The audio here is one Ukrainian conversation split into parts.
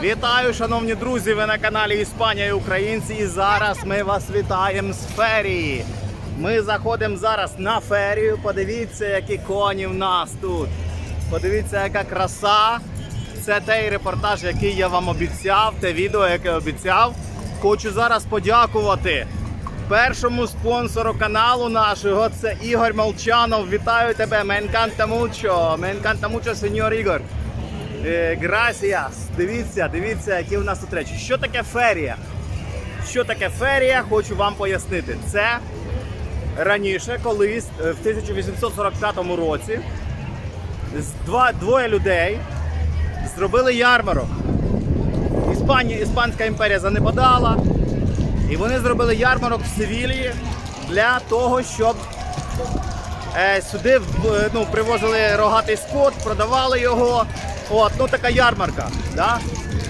Вітаю, шановні друзі! Ви на каналі Іспанія і Українці. І зараз ми вас вітаємо з ферії. Ми заходимо зараз на ферію. Подивіться, які коні в нас тут. Подивіться, яка краса. Це той репортаж, який я вам обіцяв, те відео, яке обіцяв. Хочу зараз подякувати першому спонсору каналу нашого. Це Ігор Молчанов. Вітаю тебе! Mucho! Me encanta mucho, señor Ігор. Е, Gracias. Дивіться, дивіться, які у нас тут речі. Що таке ферія? Що таке ферія? Хочу вам пояснити. Це раніше, колись, е, в 1845 році, два, двоє людей зробили ярмарок. Іспанія, Іспанська імперія занепадала. І вони зробили ярмарок в Севілії для того, щоб сюди ну, привозили рогатий скот, продавали його. От, ну така ярмарка. Да?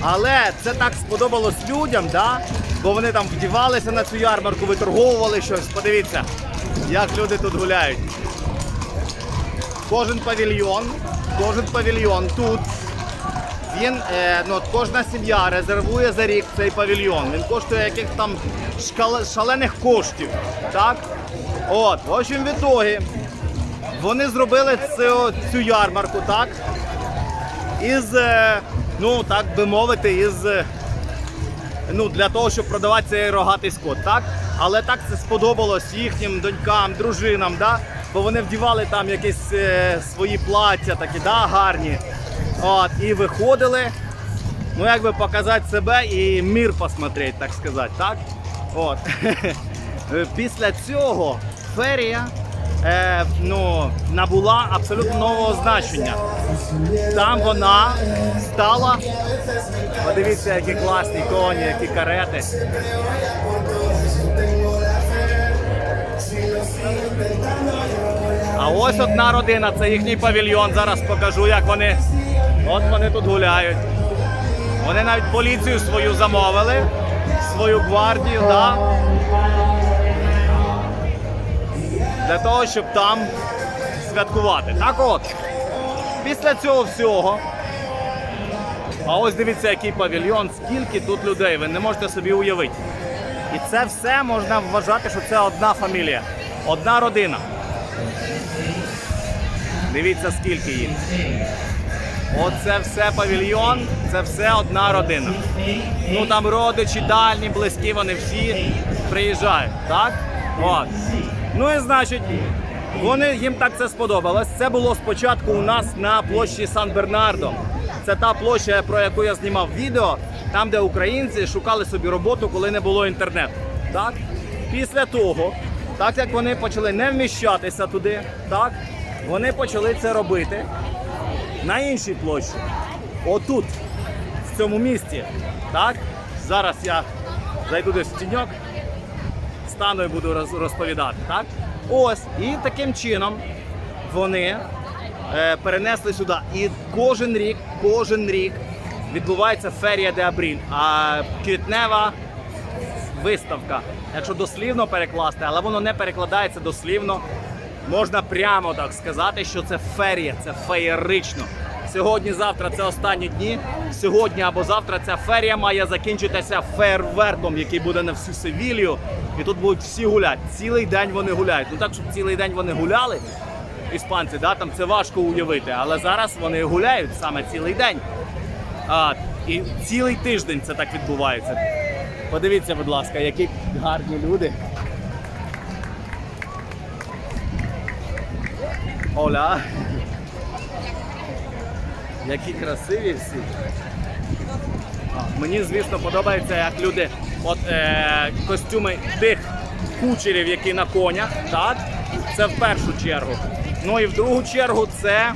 Але це так сподобалось людям, да? бо вони там вдівалися на цю ярмарку, виторговували щось. Подивіться, як люди тут гуляють. Кожен павільйон, кожен павільйон тут. Він, е, ну, кожна сім'я резервує за рік цей павільйон. Він коштує яких там шкал- шалених коштів. Так? От, в общем, в ітогі вони зробили цю, цю ярмарку, так? Із, е, ну так би мовити, із е, ну, для того, щоб продавати цей рогатий скот, так? Але так це сподобалось їхнім донькам, дружинам, да? бо вони вдівали там якісь е, свої плаття, такі, да, гарні. От, і виходили, ну якби показати себе і мір посмотреть, так сказати, так? От. Після цього ферія е, ну, набула абсолютно нового значення. Там вона стала. Подивіться, які класні коні, які карети. А ось одна родина, це їхній павільйон. Зараз покажу, як вони. От вони тут гуляють. Вони навіть поліцію свою замовили, свою гвардію, да? Для того, щоб там святкувати. Так от, після цього всього. А ось дивіться, який павільйон, скільки тут людей, ви не можете собі уявити. І це все можна вважати, що це одна фамілія, одна родина. Дивіться, скільки їх. Оце все павільйон, це все одна родина. Ну там родичі, дальні, близькі, вони всі приїжджають, так? От. Ну і значить, вони їм так це сподобалось. Це було спочатку у нас на площі Сан-Бернардо. Це та площа, про яку я знімав відео, там, де українці шукали собі роботу, коли не було інтернету. Так? Після того, так як вони почали не вміщатися туди, так, вони почали це робити на іншій площі. Отут, в цьому місті. Так? Зараз я зайду десь в тіньок, стану і буду розповідати. Так? Ось, і таким чином вони е, перенесли сюди. І кожен рік, кожен рік відбувається ферія де Абріль, а квітнева виставка. Якщо дослівно перекласти, але воно не перекладається дослівно. Можна прямо так сказати, що це ферія, це феєрично. Сьогодні, завтра це останні дні. Сьогодні або завтра ця ферія має закінчитися фейерверком, який буде на всю Севілію. І тут будуть всі гуляти. Цілий день вони гуляють. Ну так, щоб цілий день вони гуляли, іспанці, да, там це важко уявити. Але зараз вони гуляють саме цілий день. А, і цілий тиждень це так відбувається. Подивіться, будь ласка, які гарні люди. Оля. Які красиві всі. Мені, звісно, подобається, як люди, от е, костюми тих кучерів, які на конях, так? Це в першу чергу. Ну і в другу чергу це,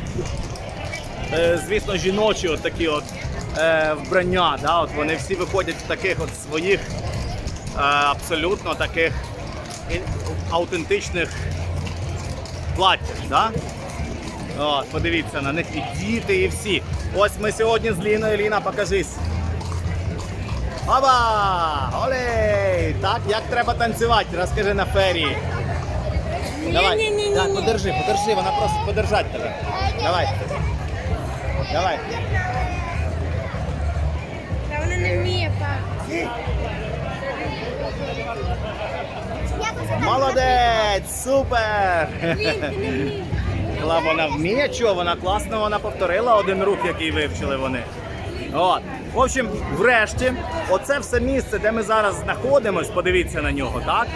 е, звісно, жіночі от такі от е, вбрання. Да? От вони всі виходять в таких от своїх е, абсолютно таких автентичних платтях. Да? От, подивіться на них і діти, і всі. Ось ми сьогодні з Ліною. Ліна, покажись. Оба! Олей! Так, як треба танцювати? Розкажи на ферії. Давай. Ні-ні-ні-ні. Так, подержи, подержи, вона просить подержати тебе. Давай. Давай. Молодець! Супер! Кла вона вміє, чого вона класно вона повторила один рух, який вивчили вони. От. В общем, врешті, оце все місце, де ми зараз знаходимось, подивіться на нього, так?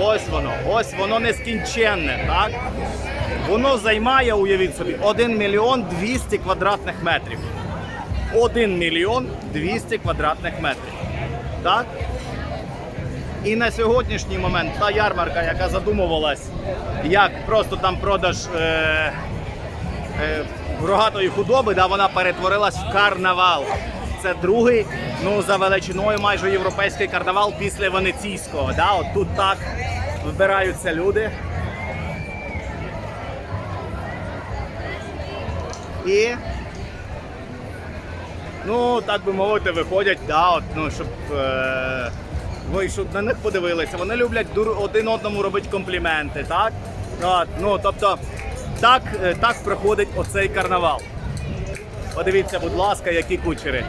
Ось воно, ось воно нескінченне, так? Воно займає, уявіть собі, 1 мільйон 200 квадратних метрів. 1 мільйон 200 квадратних метрів. Так? І на сьогоднішній момент та ярмарка, яка задумувалась як просто там продаж е, е, рогатої худоби, да, вона перетворилась в карнавал. Це другий, ну за величиною майже європейський карнавал після венеційського. Да? От тут так збираються люди. І ну, так би мовити, виходять, да, от, ну, щоб е, ви щоб на них подивилися. Вони люблять один одному робити компліменти, так? От, ну, тобто, так, е, так проходить оцей карнавал. Подивіться, будь ласка, які кучери.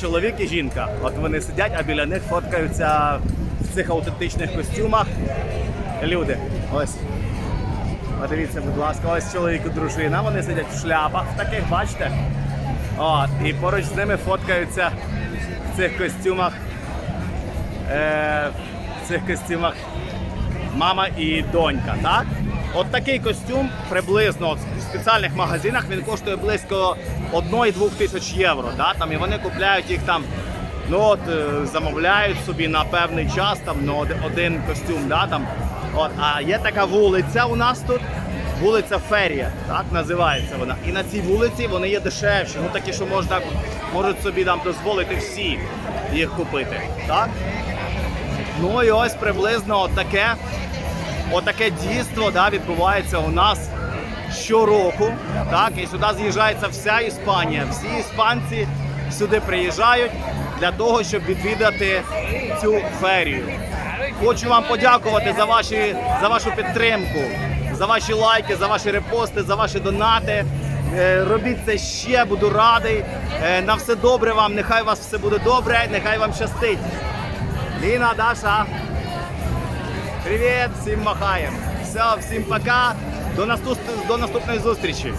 Чоловік і жінка. От вони сидять, а біля них фоткаються в цих аутентичних костюмах. Люди. Ось. Подивіться, будь ласка, ось чоловік і дружина. Вони сидять в шляпах таких, бачите? От, і поруч з ними фоткаються в цих костюмах. Е, в цих костюмах мама і донька, так? От такий костюм приблизно в спеціальних магазинах він коштує близько 1-2 тисяч євро. Да? Там, і вони купляють їх там, ну от е, замовляють собі на певний час там ну, один костюм. Да? Там. От, а є така вулиця у нас тут. Вулиця Ферія, так називається вона. І на цій вулиці вони є дешевші. Ну такі, що можна можуть собі там дозволити всі їх купити. Так? Ну і ось приблизно отаке, отаке дійство да, відбувається у нас щороку. Так, і сюди з'їжджається вся Іспанія. Всі іспанці сюди приїжджають для того, щоб відвідати цю ферію. Хочу вам подякувати за, ваші, за вашу підтримку, за ваші лайки, за ваші репости, за ваші донати. Е, Робіть це ще, буду радий. Е, На все добре вам, нехай у вас все буде добре, нехай вам щастить. Ліна, Даша. Привіт, всім махаєм. Все, всім пока. До наступної зустрічі.